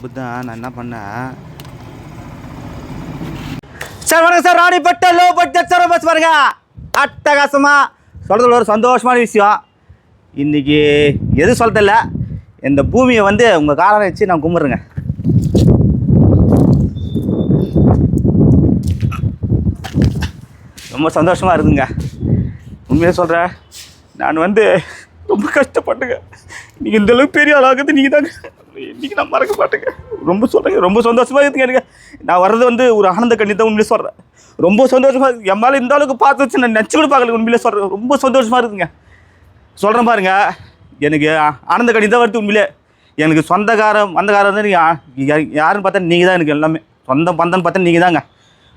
புத்தா நான் என்ன பண்ணேன்? சார் வணக்கம் சார். ராணிப்பட்ட லோ பட்ஜெட் சார் பஸ் பாருங்க. அட்டகாசமாக சொல்கிறது ஒரு சந்தோஷமான விஷயம். இன்றைக்கி எது சொல்கிறதில்ல இந்த பூமியை வந்து உங்கள் காலம் வச்சு நான் கும்பிட்றேங்க. ரொம்ப சந்தோஷமாக இருக்குங்க. உண்மையாக சொல்கிறேன் நான் வந்து ரொம்ப கஷ்டப்பட்டுங்க. நீங்கள் இந்த அளவுக்கு பெரிய ஆளாகுது நீங்கள் தாங்க இன்றைக்கி நான் மறக்க மாட்டேங்க. ரொம்ப சொல்கிறேங்க ரொம்ப சந்தோஷமாக இருக்குங்க எனக்கு. நான் வர்றது வந்து ஒரு ஆனந்த கண்ணி தான் உண்மையிலே சொல்கிறேன் ரொம்ப சந்தோஷமாக இருக்குது என் மேலே இந்த அளவுக்கு பார்த்து வச்சு நான் நினச்சி கூட பார்க்கல உண்மையிலே சொல்கிறேன் ரொம்ப சந்தோஷமாக இருக்குங்க சொல்கிறேன் பாருங்க. எனக்கு ஆனந்த கண்ணி தான் வருது உண்மையிலே. எனக்கு சொந்தக்காரம் வந்தக்காரம் வந்து நீங்கள் யாருன்னு பார்த்தா நீங்கள் தான் எனக்கு எல்லாமே. சொந்தம் பந்தம் பார்த்தா நீங்கள் தாங்க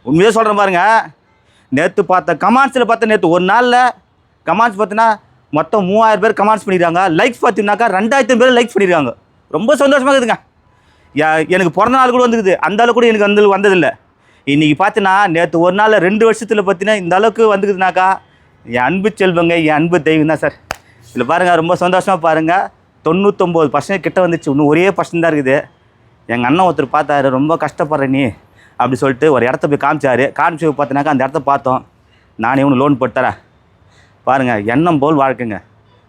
உண்மையிலே சொல்கிறேன் பாருங்க. நேற்று பார்த்த கமாண்ட்ஸில் பார்த்த நேற்று ஒரு நாளில் கமாண்ட்ஸ் பார்த்தீங்கன்னா மொத்தம் மூவாயிரம் பேர் கமெண்ட்ஸ் பண்ணியிருக்காங்க லைக்ஸ் பார்த்தீங்கன்னாக்கா ரெண்டாயிரத்து பேர் லைக்ஸ் பண்ணியிருக்காங்க ரொம்ப சந்தோஷமாக இருக்குதுங்க. எனக்கு பிறந்த நாள் கூட வந்துருக்குது அந்த அளவுக்கு கூட எனக்கு வந்து வந்ததில்லை. இன்றைக்கி பார்த்தீங்கன்னா நேற்று ஒரு நாளில் ரெண்டு வருஷத்தில் பார்த்தீங்கன்னா இந்த அளவுக்கு வந்துக்குதுனாக்கா என் அன்பு செல்வங்க என் அன்பு தெய்வம் தான் சார். இதில் பாருங்கள் ரொம்ப சந்தோஷமாக பாருங்கள் தொண்ணூத்தொம்பது பர்சன்ட் கிட்ட வந்துச்சு. இன்னும் ஒரே பர்சன்ட் தான் இருக்குது. எங்கள் அண்ணன் ஒருத்தர் பார்த்தாரு ரொம்ப கஷ்டப்படுற நீ. அப்படி சொல்லிட்டு ஒரு இடத்த போய் காமிச்சார். காமிச்சு பார்த்தினாக்கா அந்த இடத்த பார்த்தோம். நானே ஒன்று லோன் போட்டு தரேன். பாருங்கள் எண்ணம் போல் வாழ்க்கைங்க.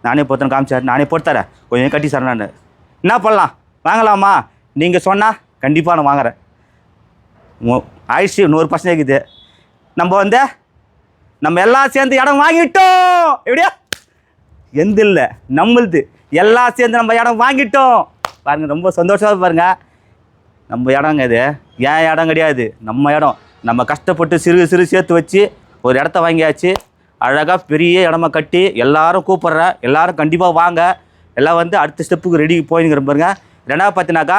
நானே பொறுத்தனை காமிச்சார். நானே போட்டு தரேன். கொஞ்சம் கட்டி சார் நான். என்ன பண்ணலாம்? வாங்கலாமா? நீங்கள் சொன்னால் கண்டிப்பாக நான் வாங்குறேன். ஆயிடுச்சு நூறு பர்சன்ட் இருக்குது. நம்ம வந்து நம்ம எல்லாம் சேர்ந்து இடம் வாங்கிட்டோம். எப்படியா? எந்த இல்லை நம்மளுது. எல்லாம் சேர்ந்து நம்ம இடம் வாங்கிட்டோம். பாருங்க ரொம்ப சந்தோஷமாக பாருங்க. நம்ம இடங்க இது. ஏன் இடம் கிடையாது? நம்ம இடம். நம்ம கஷ்டப்பட்டு சிறு சிறு சேர்த்து வச்சு ஒரு இடத்த வாங்கியாச்சு. அழகாக பெரிய இடமா கட்டி எல்லாரும் கூப்பிட்ற எல்லாரும் கண்டிப்பாக வாங்க. எல்லாம் வந்து அடுத்த ஸ்டெப்புக்கு ரெடி போயிங்கிற பாருங்க. ரெண்டாவது பார்த்தினாக்கா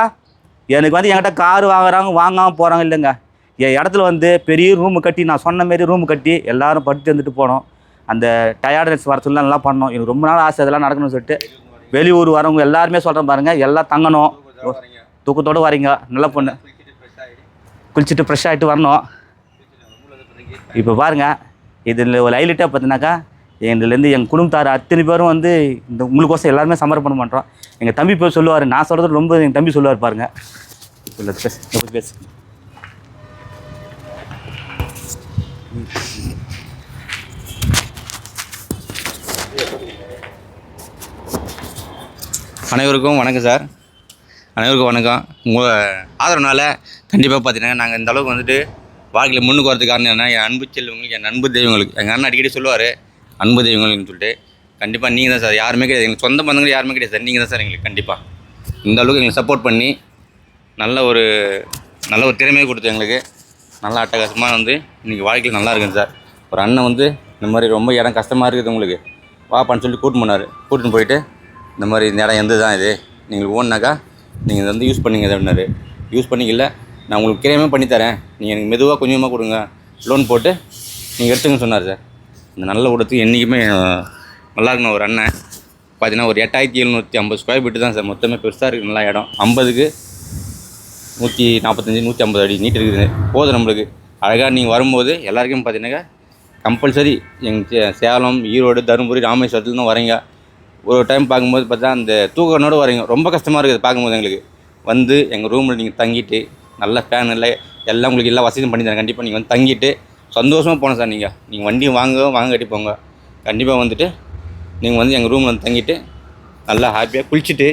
எனக்கு வந்து என்கிட்ட கார் வாங்குறாங்க வாங்காமல் போகிறாங்க இல்லைங்க. என் இடத்துல வந்து பெரிய ரூமு கட்டி நான் சொன்ன மாரி ரூமு கட்டி எல்லோரும் படுத்து வந்துட்டு போனோம். அந்த டயர்ட்னஸ் வர சொல்லி நல்லா பண்ணோம். எனக்கு ரொம்ப நாள் ஆசை இதெல்லாம் நடக்கணும்னு சொல்லிட்டு வெளியூர் வரவங்க எல்லாருமே சொல்கிறேன் பாருங்கள் எல்லாம் தங்கணும். தூக்கத்தோடு வரீங்க. நல்ல பொண்ணு. குளிச்சுட்டு ஃப்ரெஷ் ஆகிட்டு வரணும். இப்போ பாருங்க இதில் ஒரு ஹைலைட்டாக பார்த்தீங்கன்னாக்கா எங்கள்லேருந்து எங்கள் குடும்பத்தார் அத்தனை பேரும் வந்து இந்த உங்களுக்கோசம் எல்லாருமே சமர்ப்பணம் பண்ணுறோம் எங்கள் தம்பி போய் சொல்லுவார் நான் சொல்கிறது ரொம்ப எங்கள் தம்பி சொல்லுவார் பாருங்க. பேசு பேசு. அனைவருக்கும் வணக்கம் சார். அனைவருக்கும் வணக்கம். உங்கள் ஆதரவுனால கண்டிப்பாக பார்த்தீங்கன்னா நாங்கள் இந்த அளவுக்கு வந்துட்டு வாழ்க்கையில் முன்னுக்கு வரதுக்கு காரணம் என்ன என் அன்பு செல்வங்களுக்கு என் அன்பு தெய்வங்களுக்கு எங்கள் அண்ணன் அடிக்கடி சொல்லுவார் அன்பு தெய்வங்கள்னு சொல்லிட்டு கண்டிப்பாக நீங்கள் தான் சார் யாருமே கிடையாது. எங்களுக்கு சொந்த பந்தங்கள் யாருமே கிடையாது சார். நீங்கள் தான் சார் எங்களுக்கு கண்டிப்பாக இந்த அளவுக்கு எங்களுக்கு சப்போர்ட் பண்ணி நல்ல ஒரு நல்ல ஒரு திறமையை கொடுத்து எங்களுக்கு. நல்ல அட்டகாசமாக வந்து இன்றைக்கி வாழ்க்கையில் நல்லா இருக்குங்க சார். ஒரு அண்ணன் வந்து இந்த மாதிரி ரொம்ப இடம் கஷ்டமாக இருக்குது உங்களுக்கு. வாப்பான்னு சொல்லி கூட்டின்னு போனார். கூட்டின்னு போயிட்டு இந்த மாதிரி இந்த இடம் எந்த தான் இது? நீங்கள் ஓன்னாக்கா நீங்கள் இதை வந்து யூஸ் பண்ணிங்க அப்படின்னாரு. யூஸ் பண்ணிக்கல. நான் உங்களுக்கு கிரையமே பண்ணித்தரேன். நீங்கள் எனக்கு மெதுவாக கொஞ்சமாக கொடுங்க. லோன் போட்டு நீங்கள் எடுத்துங்கன்னு சொன்னார் சார். இந்த நல்ல கூடத்துக்கு என்றைக்குமே நல்லா இருக்கணும் ஒரு அண்ணன். பார்த்தீங்கன்னா ஒரு எட்டாயிரத்தி எழுநூற்றி ஐம்பது ஸ்கொயர் ஃபீட்டு தான் சார். மொத்தமே பெருசாக இருக்குது நல்லா இடம். ஐம்பதுக்கு நூற்றி நாற்பத்தஞ்சு நூற்றி ஐம்பது அடி நீட் இருக்குது. போதும் நம்மளுக்கு. அழகாக நீங்கள் வரும்போது எல்லாருக்கும் பார்த்தீங்கன்னாக்கா கம்பல்சரி எங்கள் சேலம் ஈரோடு தருமபுரி ராமேஸ்வரத்துலேருந்து வரீங்க. ஒரு டைம் பார்க்கும்போது பார்த்தா அந்த தூக்கனோடு வரீங்க. ரொம்ப கஷ்டமாக இருக்குது பார்க்கும்போது எங்களுக்கு. வந்து எங்கள் ரூமில் நீங்கள் தங்கிட்டு நல்ல ஃபேன் இல்லை எல்லாம் உங்களுக்கு எல்லா வசதியும் பண்ணி தரேன். கண்டிப்பாக நீங்கள் வந்து தங்கிட்டு சந்தோஷமாக போகணும் சார் நீங்கள் நீங்கள் வண்டி வாங்க வாங்க கட்டி போங்க. கண்டிப்பாக வந்துட்டு நீங்கள் வந்து எங்கள் ரூமில் வந்து தங்கிட்டு நல்லா ஹாப்பியாக குளிச்சுட்டு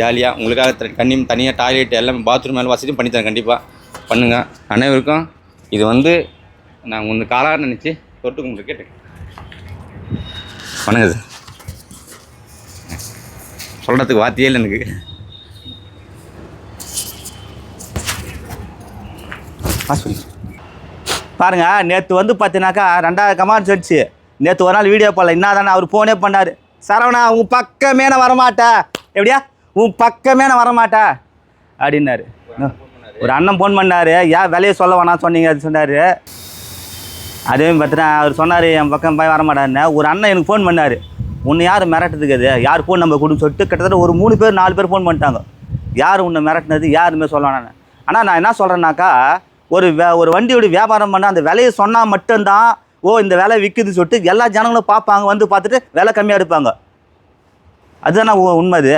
ஜாலியாக உங்களுக்காக தண்ணி கண்ணி தனியாக டாய்லெட் எல்லாமே பாத்ரூம் மேலே வசதியும் பண்ணித்தரேன் கண்டிப்பாக பண்ணுங்கள் அனைவருக்கும் இது வந்து நான் ஒன்று காலாக நினச்சி தொட்டு உங்களுக்கு கேட்டேன் வணக்கம் சார். சொல்கிறதுக்கு வார்த்தையே இல்லை எனக்கு. ஆ பண்ணு. பாருங்க நேற்று வந்து பார்த்தீங்கன்னாக்கா ரெண்டாவது கமாண்ட் சொல்லிச்சு. நேற்று ஒரு நாள் வீடியோ போடல என்ன தானே அவர் ஃபோனே பண்ணார். சரவணா உன் பக்கமே நான் வரமாட்டேன். எப்படியா? உன் பக்கமே நான் வரமாட்டேன். அப்படின்னாரு. ஒரு அண்ணன் ஃபோன் பண்ணார். ஏன் விலையை சொல்ல வேணாம் சொன்னீங்க அது சொன்னார். அதே பார்த்தீங்கன்னா அவர் சொன்னார் என் பக்கம் போய் வரமாட்டாருன்னு ஒரு அண்ணன் எனக்கு ஃபோன் பண்ணார். உன்னை யார் மிரட்டுறதுக்கு அது யார் ஃபோன் நம்ம கொடுன்னு சொல்லிட்டு கிட்டத்தட்ட ஒரு மூணு பேர் நாலு பேர் ஃபோன் பண்ணிட்டாங்க. யார் உன்னை மிரட்டினது? யாருமே சொல்ல ஆனால் நான் என்ன சொல்கிறேன்னாக்கா ஒரு வே ஒரு வண்டியோட வியாபாரம் பண்ணால் அந்த விலையை சொன்னால் மட்டும்தான் ஓ இந்த விலை விற்குதுன்னு சொல்லிட்டு எல்லா ஜனங்களும் பார்ப்பாங்க வந்து பார்த்துட்டு விலை கம்மியாக எடுப்பாங்க. அதுதானே உண்மை அது?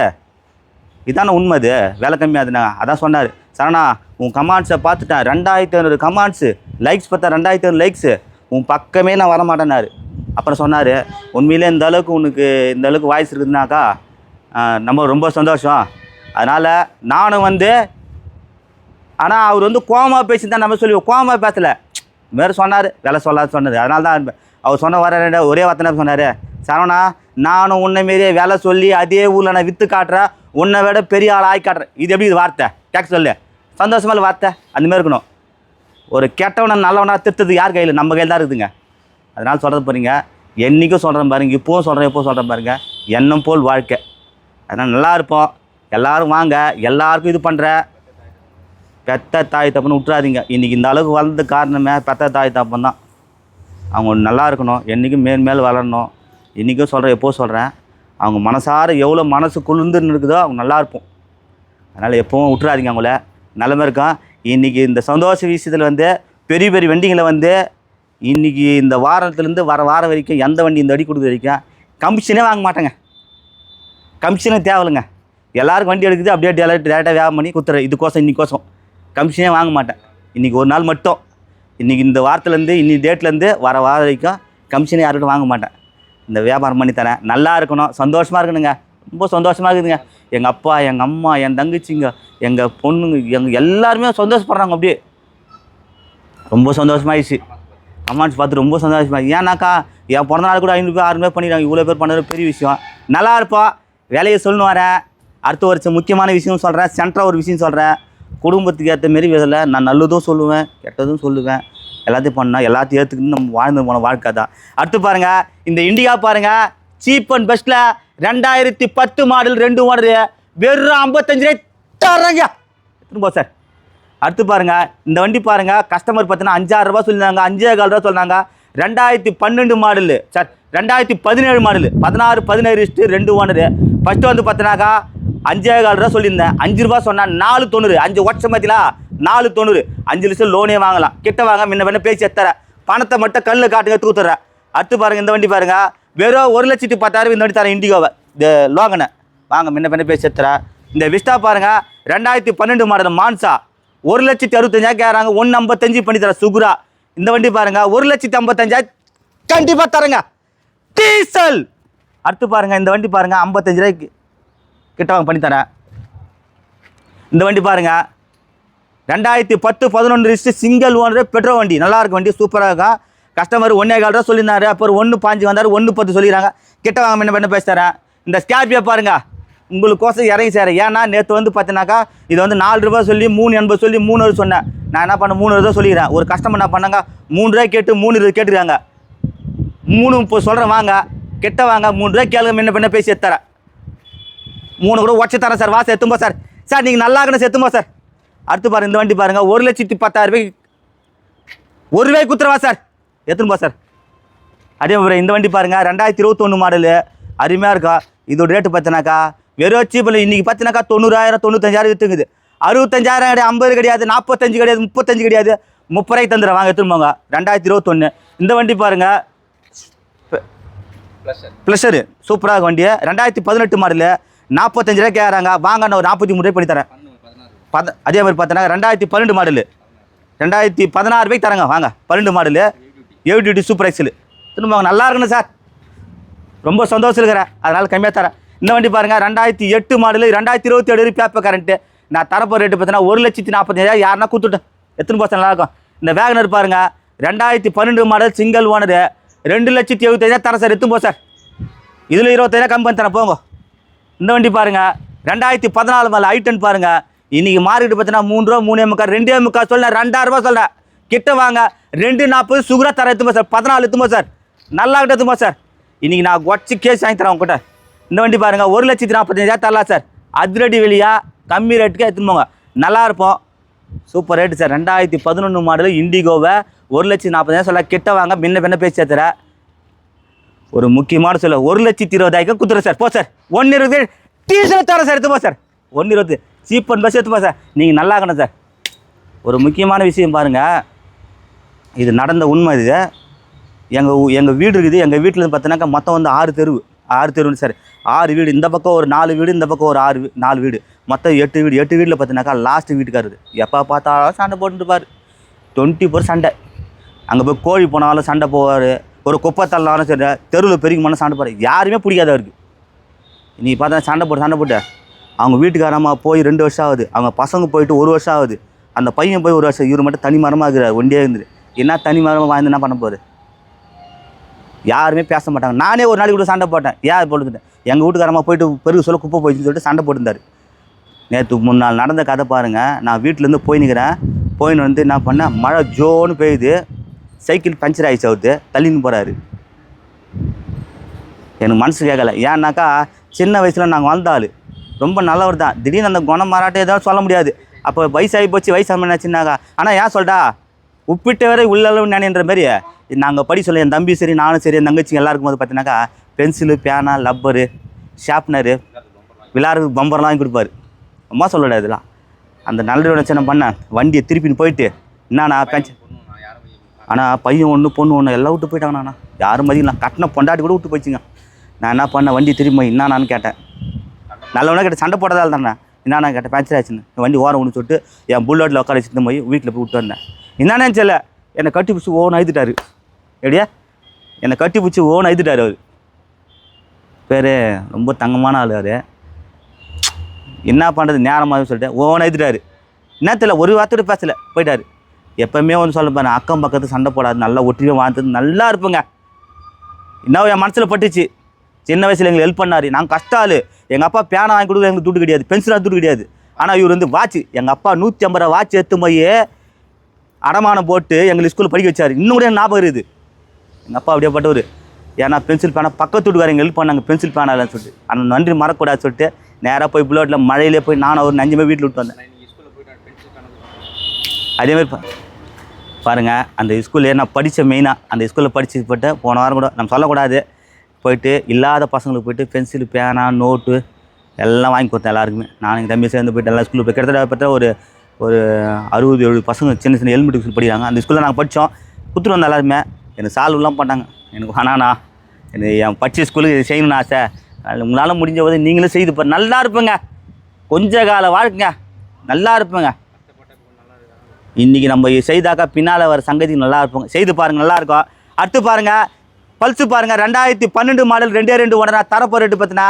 இதானே உண்மை அது? விலை கம்மியாதுண்ணா அதான் சொன்னார். சரணா உன் கமாண்ட்ஸை பார்த்துட்டேன். ரெண்டாயிரத்தி ஐநூறு கமாண்ட்ஸு லைக்ஸ் பார்த்தா ரெண்டாயிரத்தி ஐநூறு லைக்ஸு உன் பக்கமே நான் வரமாட்டேனாரு அப்புறம் சொன்னார் உண்மையிலே இந்த அளவுக்கு உனக்கு இந்த அளவுக்கு வாய்ஸ் இருக்குதுனாக்கா நம்ம ரொம்ப சந்தோஷம். அதனால் நானும் வந்து ஆனால் அவர் வந்து கோமா பேசி தான் நம்ம சொல்லி கோமா பேசலை. வேறு சொன்னார் வேலை சொல்லாது சொன்னது. அதனால தான் அவர் சொன்ன வர ரெண்டு ஒரே வார்த்தை சொன்னார்? சரவணா நானும் உன்னை மாரியே வேலை சொல்லி அதே ஊரில் நான் விற்று காட்டுறேன் உன்னை விட பெரிய ஆள் ஆகி காட்டுறேன். இது எப்படி இது வார்த்தை? கேட்க சொல்லு. சந்தோஷமான வார்த்தை? அந்த மாதிரி இருக்கணும். ஒரு கெட்டவனை நல்லவனாக திருத்தது யார் கையில்? நம்ம கையில் தான் இருக்குதுங்க. அதனால் சொல்கிறது பாருங்க. என்றைக்கும் சொல்கிறேன் பாருங்க. இப்போவும் சொல்கிறேன் எப்போவும் சொல்கிறேன் பாருங்க. எண்ணம் போல் வாழ்க்கை. அதனால் நல்லா இருப்போம். எல்லாரும் வாங்க. எல்லாருக்கும் இது பண்ணுற பெத்த தாய் தப்புன்னு விட்றாதீங்க இன்றைக்கி இந்த அளவுக்கு வளர்ந்த காரணமே பெத்த தாய் தப்பன் தான் அவங்க நல்லா இருக்கணும். என்றைக்கும் மேல் மேல் வளரணும். இன்றைக்கும் சொல்கிறேன் எப்போ சொல்கிறேன் அவங்க மனசார எவ்வளோ மனசு குளிர்ந்துன்னு இருக்குதோ அவங்க நல்லா இருப்போம். அதனால் எப்பவும் விட்றாதீங்க அவங்கள. நிலமை இருக்கும் இன்றைக்கி இந்த சந்தோஷ விஷயத்தில் வந்து பெரிய பெரிய வண்டிகளை வந்து இன்றைக்கி இந்த வாரத்துலேருந்து வர வாரம் வரைக்கும் எந்த வண்டி இந்த அடி கொடுக்குற வரைக்கும் கமிஷனே வாங்க மாட்டேங்க. கமிஷனே தேவையில்லைங்க. எல்லாருக்கும் வண்டி எடுக்குது அப்படியே டேரக்ட் டேரெக்டாக வேகம் பண்ணி குத்துறேன் இதுக்கோசம் இன்னைக்கோசம். கமிஷனே வாங்க மாட்டேன். இன்றைக்கி ஒரு நாள் மட்டும். இன்றைக்கி இந்த வாரத்துலேருந்து இன்னி டேட்லேருந்து வர வார வரைக்கும் கமிஷனே யாருக்கிட்டும் வாங்க மாட்டேன். இந்த வியாபாரம் பண்ணி தரேன். நல்லா இருக்கணும். சந்தோஷமாக இருக்கணுங்க. ரொம்ப சந்தோஷமாக இருக்குதுங்க. எங்கள் அப்பா எங்கள் அம்மா என் தங்கச்சிங்க எங்கள் பொண்ணுங்க எங்கள் எல்லாருமே சந்தோஷப்படுறாங்க அப்படியே. ரொம்ப சந்தோஷமாயிடுச்சு. அம்மான்னு பார்த்து ரொம்ப சந்தோஷமாக ஏன்னாக்கா என் பிறந்த நாள் கூட ஐநூறு பேர் ஆறு பேர் பண்ணிடுறாங்க இவ்வளோ பேர் பண்ணுறது பெரிய விஷயம். நல்லா இருப்போம் வேலையை சொல்லணும் வரேன். அடுத்த வருஷம் முக்கியமான விஷயம் சொல்கிறேன் சென்ட்ராக ஒரு விஷயம் சொல்கிறேன் குடும்பத்துக்கு ஏற்ற மாரி வேலை நான் நல்லதும் சொல்லுவேன் கெட்டதும் சொல்லுவேன். எல்லாத்தையும் பண்ணால் எல்லாத்தையும் ஏற்றுக்கிட்டு நம்ம வாழ்ந்து போன வாழ்க்கை தான் அடுத்து பாருங்கள் இந்த இந்தியா பாருங்கள் சீப் அண்ட் பெஸ்ட்டில் ரெண்டாயிரத்தி பத்து மாடல் ரெண்டு மாடல் வெறும் ஐம்பத்தஞ்சு ரூபாய் தரங்க திரும்ப சார். அடுத்து பாருங்கள் இந்த வண்டி பாருங்கள் கஸ்டமர் பார்த்தீங்கன்னா அஞ்சாறு ரூபா சொல்லியிருந்தாங்க அஞ்சே கால் ரூபா சொன்னாங்க. ரெண்டாயிரத்தி பன்னெண்டு மாடலு சார் ரெண்டாயிரத்தி பதினேழு மாடலு பதினாறு பதினேழு இஸ்ட்டு ரெண்டு ஓனரு ஃபஸ்ட்டு வந்து பார்த்தினாக்கா அஞ்சே கால் ரூபா சொல்லியிருந்தேன். அஞ்சு ரூபா சொன்னா நாலு தொண்ணூறு. அஞ்சு வருஷம் பார்த்தீங்களா நாலு தொண்ணூறு. அஞ்சு லட்சம் லோனே வாங்கலாம். கிட்ட வாங்க முன்ன வேணா பேசி எத்தரேன் பணத்தை மட்டும் கல்லில் காட்டுங்க தூத்துறேன் அடுத்து பாருங்க இந்த வண்டி பாருங்க. வெறும் ஒரு லட்சத்தி பத்தாயிரம் இந்த வண்டி தரேன் இண்டிகோவை. இந்த லோகனை வாங்க முன்ன பின்ன பேசி எத்தரேன் இந்த விஸ்டா பாருங்க ரெண்டாயிரத்தி பன்னெண்டு மாடல் மான்சா ஒரு லட்சத்தி அறுபத்தஞ்சாயிரம் கேட்குறாங்க ஒன்று ஐம்பத்தஞ்சு பண்ணி தரேன் சுகுரா. இந்த வண்டி பாருங்க ஒரு லட்சத்தி ஐம்பத்தஞ்சாயிரம் கண்டிப்பாக தரேங்க. டீசல். அடுத்து பாருங்க இந்த வண்டி பாருங்க ஐம்பத்தஞ்சு ரூபாய்க்கு. கிட்ட வாங்க பண்ணித்தரேன் இந்த வண்டி பாருங்க. ரெண்டாயிரத்தி பத்து பதினொன்று லிஸ்ட்டு சிங்கிள் ஓனர் பெட்ரோல் வண்டி. நல்லா இருக்கும் வண்டி சூப்பராக இருக்கும் கஸ்டமர் ஒன்றே கால் ரூபா சொல்லியிருந்தாரு. அப்புறம் ஒன்று பாஞ்சு வந்தார் ஒன்று பத்து சொல்லிடுறாங்க கிட்ட வாங்க என்ன பண்ண பேசி தரேன். இந்த ஸ்கார்பியோ பாருங்கள் உங்களுக்கோசம் இறங்கி சேர. ஏன்னா நேற்று வந்து பார்த்தீங்கன்னாக்கா இது வந்து நாலு ரூபா சொல்லி மூணு எண்பது சொல்லி மூணு ரூபா சொன்னேன். நான் என்ன பண்ண மூணு ரூபா சொல்லிக்கிறேன். ஒரு கஸ்டமர் என்ன பண்ணாங்க மூணு ரூபாய் கேட்டு மூணு ரூபா கேட்டுருக்காங்க. மூணு இப்போ சொல்கிறேன் வாங்க. கிட்ட வாங்க மூணு ரூபா கேளுங்க முன்ன பண்ண பேசி தரேன். மூணு கூட உடச்சி தரேன் சார். வாசம் எத்தும்போ சார். சார் நீங்கள் நல்லா இருக்கணும் செத்தும்போ சார். அடுத்து பாருங்க இந்த வண்டி பாருங்க. ஒரு லட்சத்தி பத்தாயிரம் ரூபாய் ஒரு ரூபாய் குத்துறவா சார். எத்துன்னு போ சார். அதே மாதிரி இந்த வண்டி பாருங்க ரெண்டாயிரத்தி இருபத்தொன்று மாடலு அருமையாக இருக்கா? இதோட ரேட்டு பார்த்தினாக்கா வெறும் சீப்பில் இன்றைக்கி பார்த்தினாக்கா தொண்ணூறாயிரம் தொண்ணூத்தஞ்சாயிரம் விற்றுங்குது அறுபத்தஞ்சாயிரம் கிடையாது ஐம்பது கிடையாது நாற்பத்தஞ்சு கிடையாது முப்பத்தஞ்சு கிடையாது. முப்பது ரூபாய்க்கு தந்துடுறேன். வாங்க எடுத்துன்னு போங்க. ரெண்டாயிரத்தி இருபத்தொன்று இந்த வண்டி பாருங்க. ப்ளஷரு சூப்பராக இருக்கு வண்டி ரெண்டாயிரத்தி பதினெட்டு மாடலு நாற்பத்தஞ்சு ரூபாய் கேட்குறாங்க வாங்க நான் ஒரு நாற்பத்தி மூணு ரூபாய் பண்ணி தரேன். பத அதே மாதிரி பார்த்தோன்னா ரெண்டாயிரத்தி பன்னெண்டு மாடலு ரெண்டாயிரத்தி பதினாறு ரூபாய்க்கு தரேங்க. வாங்க பன்னெண்டு மாடலு ஏழு டியூட்டி சூப்பர் எக்ஸல் திரும்ப நல்லா இருக்கணும் சார். ரொம்ப சந்தோஷம் இருக்கிறேன் அதனால் கம்மியாக தரேன். இந்த வண்டி பாருங்கள் ரெண்டாயிரத்தி எட்டு மாடலு ரெண்டாயிரத்தி இருபத்தி ஏழு பேப்பர் கரண்ட்டு நான் தரப்போ ரேட்டு பார்த்தீங்கன்னா ஒரு லட்சத்தி நாற்பத்தஞ்சாயிரம் யாருன்னா கொடுத்துட்டேன். எத்தனை பர்சன்ட் நல்லாயிருக்கும் இந்த வேகனர் பாருங்கள் ரெண்டாயிரத்தி பன்னெண்டு மாடல் சிங்கிள் ஓனரு ரெண்டு லட்சத்தி எழுபத்தஞ்சாயிரம் தரேன் சார். எத்தனை போ சார்? இதில் இருபத்தஞ்சாயிரம் கம்மி பண்ணி தரேன் போங்க. இந்த வண்டி பாருங்கள் ரெண்டாயிரத்தி பதினாலு மேலே ஐட்டன் பாருங்க. இன்றைக்கி மார்க்கெட் பார்த்தீங்கன்னா மூணு ரூபா மூணே முக்கா ரெண்டே முக்கால் சொல்ல ரெண்டாயிரம் சொல்கிறேன் கிட்ட வாங்க. ரெண்டு நாற்பது சுகரா தர எத்துமா சார்? பதினாலு எத்துமா சார்? நல்லா கிட்ட எத்துமா சார்? இன்றைக்கி நான் குறைச்சி கேஸ் வாங்கி தரேன் உங்ககிட்ட. இந்த வண்டி பாருங்க ஒரு லட்சத்தி நாற்பத்தஞ்சாயிரம் தரலாம் சார். அதிரடி வெளியாக கம்மி ரேட்டுக்கு எடுத்துன்னு போங்க. நல்லா இருப்போம். Super rate sir. ரெண்டாயிரத்தி பதினொன்று மாடல் இண்டிகோவை ஒரு லட்சத்தி நாற்பதாயிரம் சொல்ல கிட்ட வாங்க முன்ன பின்ன பேசி சேர்த்துறேன். ஒரு முக்கியமான சொல்ல ஒரு லட்சத்தி இருபதாயிரம் குத்துறேன் சார். போ சார். ஒன்று இருபது டீசல் தர சார் எடுத்துப்போ சார். ஒன்று இருபது. சீப் அண்ட் பஸ் எடுத்து சார். நீங்கள் நல்லா இருக்கணும் சார். ஒரு முக்கியமான விஷயம் பாருங்கள் இது நடந்த உண்மை இது. எங்கள் எங்கள் வீடு இருக்குது. எங்கள் வீட்டில் பார்த்தீங்கன்னாக்கா மொத்தம் வந்து ஆறு தெருவு ஆறு தெருவுன்னு சார். ஆறு வீடு. இந்த பக்கம் ஒரு நாலு வீடு இந்த பக்கம் ஒரு ஆறு நாலு வீடு. மொத்தம் எட்டு வீடு. எட்டு வீட்டில் பார்த்தீங்கன்னாக்கா லாஸ்ட் வீட்டுக்காரது எப்போ பார்த்தாலும் சண்டை போட்டுருப்பார் டுவெண்ட்டி ஃபோர் சண்டை. அங்கே போய் கோழி போனாலும் சண்டை போவார். ஒரு குப்பை தள்ளாலும் சரி தெருவில் பெருகி போனால் சண்டை போடுற யாருமே பிடிக்காத அவருக்கு. நீ பார்த்தா சண்டை போட்டு சண்டை போட்ட. அவங்க வீட்டுக்காரம்மா போய் ரெண்டு வருஷம் ஆகுது. அவங்க பசங்க போயிட்டு ஒரு வருஷம் ஆகுது. அந்த பையன் போய் ஒரு வருஷம் இவர் மட்டும் தனி மரமாக இருக்கிறார் ஒண்டியே இருந்துரு என்ன தனி மரமாக வாழ்ந்து என்ன பண்ண போகுது? யாருமே பேச மாட்டாங்க. நானே ஒரு நாளைக்கு கூட சண்டை போட்டேன். ஏன் போட்டுட்டேன் எங்கள் வீட்டுக்காரம்மா போயிட்டு பெருகு சொல்ல குப்பை போயிடுச்சுன்னு சொல்லிட்டு சண்டை போட்டிருந்தார். நேற்று முன்னாள் நாள் நடந்த கதை பாருங்கள் நான் வீட்டிலேருந்து போய் நிற்கிறேன் போயின்னு வந்து என்ன பண்ணேன்? மழை ஜோன்னு பெய்யுது. சைக்கிள் பஞ்சர் ஆகிடுச்சு அவர்த்து தள்ளின்னு போகிறாரு எனக்கு மனசு கேட்கல ஏன்னாக்கா சின்ன வயசில் நாங்கள் வளர்ந்த ஆள். ரொம்ப நல்லவர் தான். திடீர்னு அந்த குணம் மாறாட்டம் ஏதாவது சொல்ல முடியாது. அப்போ வயசாகி போச்சு வயசாக என்னாச்சுன்னாக்கா ஆனால் ஏன் சொல்லிட்டா உப்பிட்ட வரை உள்ளளவு நினைன்ற மாதிரி நாங்கள் படி சொல்ல என் தம்பி சரி நானும் சரி என் தங்கச்சி எல்லாருக்கும் போது பார்த்தீங்கன்னாக்கா பென்சிலு பேனா லப்பரு ஷார்ப்னரு விளாட்றது பம்பர்லாம் வாங்கி கொடுப்பாரு. அம்மா சொல்லடா இதெல்லாம். அந்த நல்ல நினச்சி என்ன பண்ணேன் வண்டியை திருப்பின்னு போயிட்டு என்னண்ணா பென்ஷன் ஆனால் பையன் ஒன்று பொண்ணு ஒன்று எல்லாம் விட்டு போயிட்டாங்கண்ணா யாரும் மதியம் கட்டின பொண்டாட்டி கூட விட்டு போயிடுச்சுங்க. நான் என்ன பண்ணேன் வண்டி திரும்பி என்னான்னு கேட்டேன். நல்லவனா கேட்ட சண்டை போட்டதால் தானே என்னண்ணா கேட்டேன் பேச்சர் ஆச்சுன்னு. வண்டி ஓரம் ஒன்று சொல்லிட்டு என் புல்லட்டில் உட்கார வச்சுட்டு போய் வீட்டில் போய் விட்டு வந்தேன். என்னன்னு தெரியல. என்னை கட்டி பிடிச்சி ஓன் அழுதுட்டாரு. எப்படியா? என்னை கட்டி பிடிச்சி ஓன் அழுதுட்டாரு அவர். பேர் ரொம்ப தங்கமான ஆள் அவர். என்ன பண்ணுறது நேரமாக சொல்லிட்டு ஓன் அழுதுட்டாரு. என்ன தெரியல ஒரு வார்த்தையோட பேசல போயிட்டாரு. எப்பவுமே ஒன்று சொல்ல பாரு அக்கம் பக்கத்து சண்டை போடாது. நல்லா ஒற்றுமையாக வாழ்ந்தது நல்லா இருப்பேங்க. இன்னும் என் மனசில் பட்டுச்சு. சின்ன வயசில் எங்களுக்கு ஹெல்ப் பண்ணாரு. நாங்கள் கஷ்டாலு எங்கள் அப்பா பேனை வாங்கி கொடுக்க எங்களுக்கு துட்டு கிடையாது. பென்சிலாக துட்டு கிடையாது. ஆனால் இவர் வந்து வாட்ச் எங்கள் அப்பா நூற்றி ஐம்பது ரூபா வாட்ச் எடுத்து போய் அடமானம் போட்டு எங்களை ஸ்கூலில் படிக்க வச்சார். இன்னும் கூட ஞாபகம் இருக்குது. எங்கள் அப்பா அப்படியே பட்டவர். ஏன்னா பென்சில் பேனா பக்கத்து வீட்டுக்காரங்க ஹெல்ப் பண்ணாங்க. பென்சில் பேனா இல்லைன்னு சொல்லிட்டு. ஆனால் நன்றி மறக்கூடாது சொல்லிட்டு நேராக போய் புல்லோட்டில் மழையிலே போய் நானும் அவர் நஞ்சுமே வீட்டில் விட்டு வந்தேன். அதே பாருங்கள் அந்த ஸ்கூல்லே நான் படித்த மெயினாக அந்த ஸ்கூலில் படித்து போட்டு போன வாரம் கூட நம்ம சொல்லக்கூடாது. போயிட்டு இல்லாத பசங்களுக்கு போயிட்டு பென்சில் பேனா நோட்டு எல்லாம் வாங்கி கொடுத்தேன் எல்லாருக்குமே. நான் எங்கள் தம்பி சேர்ந்து போயிட்டு எல்லா ஸ்கூலில் போய் கிட்டத்தட்ட ஒரு ஒரு அறுபது எழுபது பசங்க சின்ன சின்ன எலிமெண்ட்ரி ஸ்கூல் படிக்கிறாங்க. அந்த ஸ்கூலில் நாங்கள் படித்தோம் கொடுத்துட்டு வந்தோம் எல்லாருமே. எனக்கு சால்வ்லாம் பண்ணாங்க. எனக்கு வேணாண்ணா. எனக்கு என் படித்த ஸ்கூலுக்கு இது செய்யணும்னு ஆசை. அது உங்களால் முடிஞ்ச போது நீங்களும் செய்து நல்லா இருப்பேங்க. கொஞ்ச கால வாழ்க்கைங்க. நல்லா இருப்பேங்க. இன்றைக்கி நம்ம செய்தாக்கா பின்னால் வர சங்கதி நல்லா இருப்போங்க. செய்து பாருங்கள் நல்லாயிருக்கும் அடுத்து பாருங்கள் பல்ஸு பாருங்கள் ரெண்டாயிரத்தி பன்னெண்டு மாடல் ரெண்டே ரெண்டு உடனே தரப்போ ரேட்டு பார்த்தினா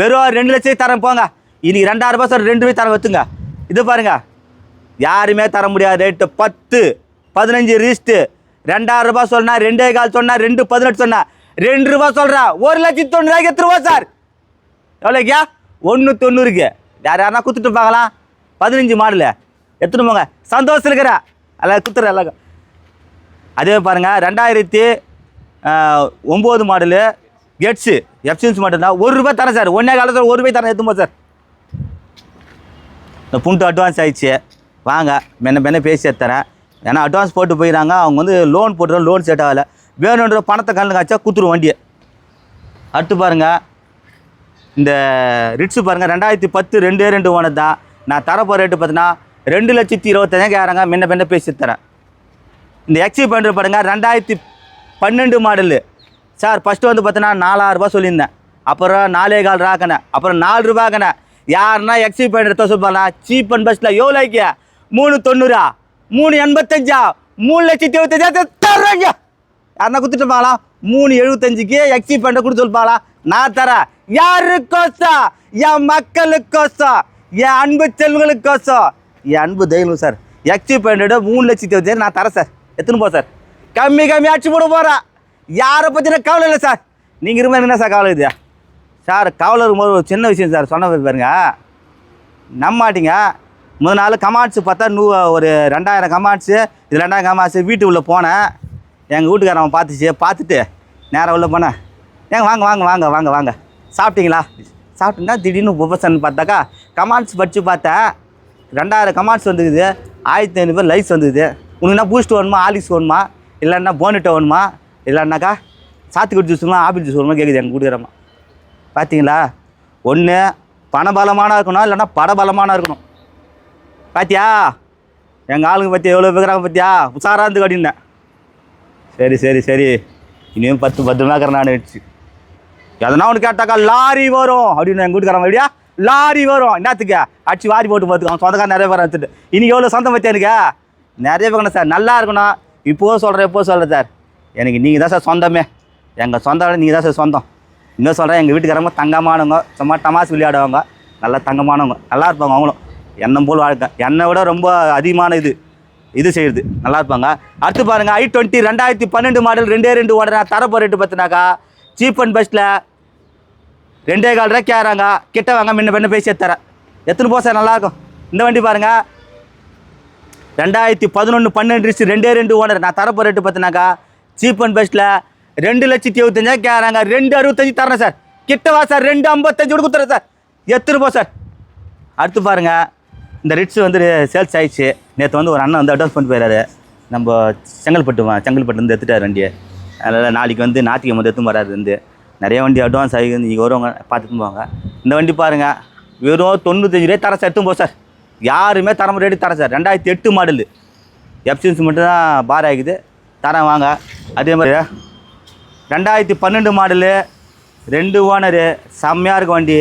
வெறும் ரெண்டு லட்சம் தரம் போங்க. இன்னைக்கு ரெண்டாயிரம் ரூபாய் சார் ரெண்டு ரூபாய் தரம் வச்சுங்க. இது பாருங்கள் யாருமே தர முடியாது ரேட்டு பத்து பதினஞ்சு ரிஸ்ட்டு ரெண்டாயிரம் ரூபாய் ரெண்டே கால் சொன்னால் ரெண்டு பதினெட்டு சொன்னால் ரெண்டு ரூபா சொல்கிறா ஒரு லட்சத்தி தொண்ணூறுவாய்க்கு எத்து ரூபா சார்? எவ்வளோக்கியா? ஒன்று தொண்ணூறுக்கு. யார் யாருனா கொடுத்துட்டு பார்க்கலாம் பதினஞ்சு மாடலு. எடுத்துன்னு போங்க சந்தோஷம் இருக்கிற. எல்லாம் குத்துற எல்லாம் அதே பாருங்கள் ரெண்டாயிரத்தி ஒம்பது மாடலு கெட்ஸு எஃப்சின்ஸ் மாடல் தான். ஒரு ரூபாய் தரேன் சார். ஒன்றே காலத்தில் ஒரு ரூபாய் தரேன் எடுத்துப்போம் சார். இந்த புண்டு அட்வான்ஸ் ஆயிடுச்சு. வாங்க மென்ன மென்ன பேசி தரேன் ஏன்னா அட்வான்ஸ் போட்டு போயிடறாங்க அவங்க வந்து லோன் போட்டு லோன் செட் ஆகலை. வேணுன்ற பணத்தை கலந்து காய்ச்சா குத்துரும் வண்டியை. அடுத்து பாருங்கள் இந்த ரிட்ஸு பாருங்கள் ரெண்டாயிரத்தி பத்து ரெண்டே ரெண்டு ஓனர் தான். நான் தரப்போ ரேட்டு பார்த்தீங்கன்னா ரெண்டு லட்சத்தி இருபத்தஞ்சாயிரம் கேட்குறாங்க முன்ன பின்ன பேசி தரேன். இந்த எக்ஸி பண்ணுற பாருங்க ரெண்டாயிரத்தி பன்னெண்டு மாடலு. சார் ஃபஸ்ட்டு வந்து பார்த்தீங்கன்னா நாலாயிரரூபா சொல்லியிருந்தேன். அப்புறம் நாலே கால் ரூபாக்கண்ணே அப்புறம் நாலு ரூபாக்கண்ணே யாருன்னா எக்ஸி பண்ணுறத சொல்லுப்பாங்களா சீப் அண்ட் பெஸ்ட்டில் எவ்வளோக்கு மூணு தொண்ணூறா? மூணு எண்பத்தஞ்சா? மூணு லட்சத்தி இருபத்தஞ்சா? தர்றேங்க. யாருன்னா கொடுத்துட்டு மூணு எழுபத்தஞ்சுக்கு எக்ஸி பண்ண கொடுத்து சொல்லுப்பாங்களா நான் தரேன். யாருக்கோசம்? என் மக்களுக்கோசம்? என் அன்பு செல்வங்களுக்கோசம்? என் அன்பு தெய்வம் சார். எக்ஸி பேண்டோட மூணு லட்சத்தி இருபத்தஞ்சு நான் தரேன் சார். எத்தனை போ சார்? கம்மி கம்மி அடிச்சு போட போகிறா யாரை பற்றின கவலை இல்லை சார். நீங்கள் இருந்தால் என்ன சார் கவலை இது சார் கவலை இருக்கும்போது ஒரு சின்ன விஷயம் சார் சொன்ன பாருங்க. நம்ப மாட்டீங்க முதல் நாள் கமாட்ஸு பார்த்தா நூ ஒரு ரெண்டாயிரம் கமாட்ஸு இது ரெண்டாயிரம் கமாட்ஸு வீட்டு உள்ளே போனேன். எங்கள் வீட்டுக்காரன் பார்த்துச்சு பார்த்துட்டு நேராக உள்ளே போனேன். ஏங்க வாங்க வாங்க வாங்க வாங்க வாங்க. சாப்பிட்டீங்களா? சாப்பிட்டீங்கன்னா திடீர்னு உபசன்னு பார்த்தாக்கா கமாண்ட்ஸ் படித்து பார்த்தேன். ரெண்டாயிரம் கமாண்ட்ஸ் வந்துக்குது. ஆயிரத்தி ஐநூறு லைக்ஸ் வந்துக்குது. உனக்கு என்ன பூஸ்ட் வேணுமா ஆலிக்ஸ் வேணுமா இல்லைன்னா போனிட்டோ வேணுமா இல்லைன்னாக்கா சாத்துக்குடி ஜூஸ் வேணுமா ஆப்பிள் ஜூஸ் வேணுமா கேட்குது எங்கள் கொடுக்குறம்மா பார்த்தீங்களா ஒன்று பணபலமான இருக்கணும் இல்லைன்னா படபலமான இருக்கணும். பாத்தியா? எங்கள் ஆளுங்க பற்றி எவ்வளோ பேக்கிறாங்க பார்த்தியா உஷாராக இருந்து கட்டினேன் சரி சரி சரி. இனியும் பத்து பத்து இருக்கிறேன் நான் வச்சு எதனா ஒன்று கேட்டாக்கா லாரி வரும் அப்படின்னு எங்கள் வீட்டுக்காரங்க எப்படியா லாரி வரும். என்னத்துக்கு? அடிச்சு வாரி போட்டு பார்த்துக்கோ சொந்தக்கார நிறைய பேர் எடுத்துட்டு இன்னைக்கு எவ்வளோ சொந்தம் பற்றி எனக்கு? நிறைய பேர் சார் நல்லா இருக்கணும். இப்போ சொல்கிறேன் எப்போ சொல்கிறேன் சார். எனக்கு நீங்கள் தான் சார் சொந்தமே. எங்கள் சொந்தம் நீங்கள் தான் சார் சொந்தம். இன்னும் சொல்கிறேன் எங்கள் வீட்டுக்காரங்க தங்கமானவங்க. சும்மா டமாஸ் விளையாடுவாங்க. நல்லா தங்கமானவங்க. நல்லா இருப்பாங்க அவங்களும். எண்ணம் போல் வாழ்க்கை. என்னை விட ரொம்ப அதிகமான இது. இது செய்யுது. நல்லா இருப்பாங்க. அடுத்து பாருங்கள் ஐ டுவெண்ட்டி ரெண்டாயிரத்தி பன்னெண்டு மாடல் ரெண்டே ரெண்டு ஓடுறேன். தரப்போ ரேட்டு பார்த்தினாக்கா சீப் அண்ட் பெஸ்ட்டில் ரெண்டே கால் ரூபா கேட்குறாங்க கிட்ட வாங்க முன்ன பெண்ணு பேசி தரேன் எத்தனை போ சார்? நல்லாயிருக்கும் இந்த வண்டி பாருங்கள் ரெண்டாயிரத்தி பதினொன்று பன்னெண்டு ரிச்சு ரெண்டே ரெண்டு ஓனர். நான் தரப்போ ரேட்டு பார்த்தினாக்கா சீப் அண்ட் பெஸ்ட்டில் ரெண்டு லட்சத்தி எழுபத்தஞ்சா கேட்குறாங்க ரெண்டு அறுபத்தஞ்சு தரேன் சார். கிட்ட வா சார். ரெண்டு ஐம்பத்தஞ்சு கூட கொடுத்துறேன் சார். எத்தனை போ சார்? அடுத்து பாருங்கள் இந்த ரிட்ஸ் வந்து சேல்ஸ் ஆயிடுச்சு. நேற்று வந்து ஒரு அண்ணன் வந்து அட்வான்ஸ் பண்ணிட்டு போயிடாரு நம்ம செங்கல்பட்டு வா- செங்கல்பட்டு வந்து எடுத்துட்டார் வண்டியை. அதனால் நாளைக்கு வந்து நாத்திகம் வந்து எடுத்து வராது வந்து. நிறைய வண்டி அட்வான்ஸ் ஆகி நீங்கள் வருவாங்க பார்த்துட்டு போவாங்க. இந்த வண்டி பாருங்கள் வெறும் தொண்ணூத்தஞ்சு ரூபாய் தர சார் எடுத்துன்னு போ சார் யாருமே தரம் ரேட்டு தரேன் சார் ரெண்டாயிரத்தி எட்டு மாடலு எஃப்சிஎன்சி மட்டும் தான் பார் ஆகிக்குது. தரேன் வாங்க. அதே மாதிரி ரெண்டாயிரத்தி பன்னெண்டு மாடலு ரெண்டு ஓனரு செம்மையாக இருக்க வண்டி.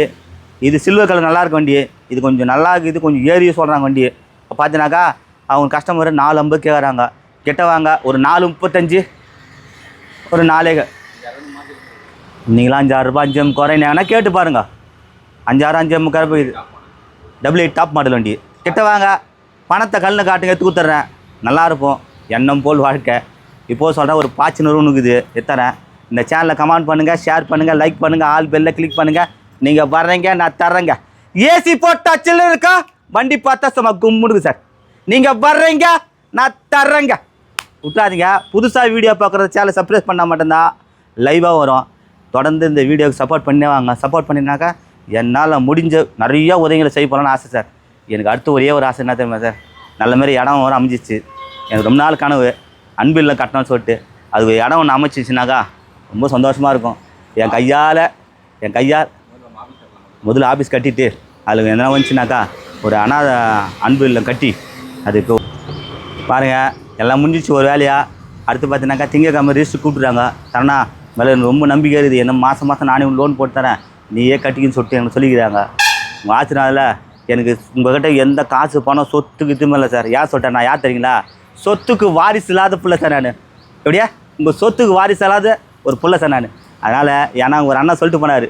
இது சில்வர் கலர் நல்லா இருக்க வண்டி. இது கொஞ்சம் நல்லா இருக்குது கொஞ்சம் ஏறி சொல்கிறாங்க வண்டி. இப்போ பார்த்தீங்கன்னாக்கா அவங்க கஸ்டமர் நாலு ஐம்பது கேட்குறாங்க கிட்ட வாங்க ஒரு நாலு முப்பத்தஞ்சு ஒரு நாலே நீங்களாம் அஞ்சாறு ரூபாய் அஞ்சு எம் குறையினாங்கன்னா கேட்டு பாருங்க. அஞ்சாறு அஞ்சு எம் குறை போயிது டபுள் எயிட் டாப் மாடல் வண்டி. கிட்ட வாங்க. பணத்தை கல்லில் காட்டுங்க எடுத்து கொடுத்துட்றேன் நல்லா இருப்போம் எண்ணம் போல் வாழ்க்கை. இப்போது சொல்கிறேன் ஒரு பாய்ச்சினூறு இருக்குது எத்தரேன் இந்த சேனலை கமெண்ட் பண்ணுங்கள் ஷேர் பண்ணுங்கள் லைக் பண்ணுங்கள் ஆல் பெல்ல கிளிக் பண்ணுங்கள் நீங்கள் வர்றீங்க நான் தர்றேங்க. ஏசி போட்டு சில்லு இருக்கா? வண்டி பார்த்தா சும்மா கும்பிடுது சார். நீங்கள் வர்றீங்க நான் தர்றேங்க. விட்றாதீங்க புதுசாக வீடியோ பார்க்குறது சேனலை சப்ஸ்கிரைப் பண்ணால் மட்டும்தான் லைவாக வரும். தொடர்ந்து இந்த வீடியோக்கு சப்போர்ட் பண்ணே வாங்க. சப்போர்ட் பண்ணினாக்கா என்னால் முடிஞ்ச நிறையா உதவிகளை செய்ய போகலான்னு ஆசை சார் எனக்கு அடுத்து ஒரே ஒரு ஆசை என்ன தெரியுமா சார் நல்ல மாதிரி இடம் வர அமைஞ்சிச்சு. எனக்கு ரொம்ப நாள் கனவு. அன்பில் கட்டணும்னு சொல்லிட்டு. அது ஒரு இடம் ஒன்று அமைச்சிச்சுனாக்கா ரொம்ப சந்தோஷமாக இருக்கும். என் கையால் என் கையால் முதல்ல ஆஃபீஸ் கட்டிட்டு அதில் என்ன வந்துச்சுனாக்கா ஒரு அனாத அன்பு கட்டி அதுக்கு பாருங்கள் எல்லாம் முடிஞ்சிச்சு ஒரு வேலையாக அடுத்து பார்த்தீங்கன்னாக்கா திங்கக்கிழமை ரிஜிஸ்டர் கூப்பிட்றாங்க தரணா மேலே எனக்கு ரொம்ப நம்பிக்கை இருக்குது. என்ன மாதம் மாதம் நானே லோன் போட்டு தரேன். நீயே கட்டிக்கின்னு சொல்லிட்டு எனக்கு சொல்லிக்கிறாங்க. உங்கள் ஆச்சுனால எனக்கு உங்கள்கிட்ட எந்த காசு பணம் சொத்துக்கு இதுமே இல்லை சார். யார் சொல்லிட்டேன் நான் யார் தெரியுங்களா? சொத்துக்கு வாரிசு இல்லாத பிள்ளை சார் நான். எப்படியா? உங்கள் சொத்துக்கு வாரிசு இல்லாத ஒரு பிள்ளை சார் நான். அதனால் ஏன்னா ஒரு அண்ணன் சொல்லிட்டு போனார்.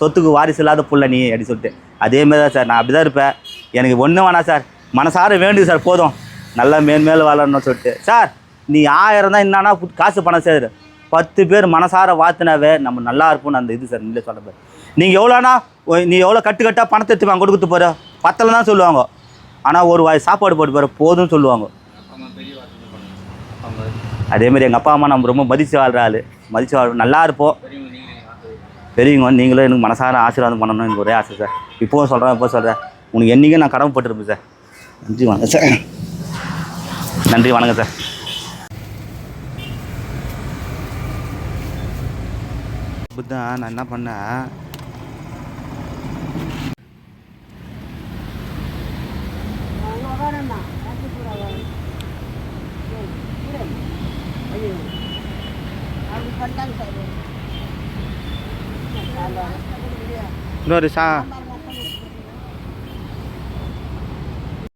சொத்துக்கு வாரிசு இல்லாத புள்ள நீ அப்படி சொல்லிட்டு. அதே மாதிரி தான் சார். நான் அப்படி தான் இருப்பேன். எனக்கு ஒன்றும் வேணாம் சார். மனசார வேண்டுது சார். போதும். நல்லா மேன்மேல் வளரணும்னு சொல்லிட்டு. சார் நீ ஆயிரம் தான் என்னன்னா காசு பணம் சேரு. பத்து பேர் மனசார வாத்தினாவே நம்ம நல்லா இருப்போம்னு அந்த இது சார் இல்லை சொல்கிறப்ப நீங்கள் எவ்வளோனா நீ எவ்வளோ கட்டு கட்டாக பணத்தை எடுத்து வாங்க கொடுத்து போகிற பத்தில் தான் சொல்லுவாங்க. ஆனால் ஒரு வாய் சாப்பாடு போட்டு போகிற போதும்னு சொல்லுவாங்க. அதே மாதிரி எங்கள் அப்பா அம்மா நம்ம ரொம்ப மதித்து வாழ்கிற ஆள். மதித்து வாழ் நல்லா இருப்போம். பெரியவங்க நீங்களும் எனக்கு மனசார ஆசீர்வாதம் பண்ணணும்னு எனக்கு ஒரே ஆசை சார். இப்போவும் சொல்கிறேன் இப்போ சொல்கிறேன் உனக்கு என்றைக்கும் நான் கடமைப்பட்டிருப்பேன் சார். நன்றி வணக்கம் சார். நன்றி வணக்கம் சார். தான் நான் என்ன பண்ணேன் இன்னொரு சா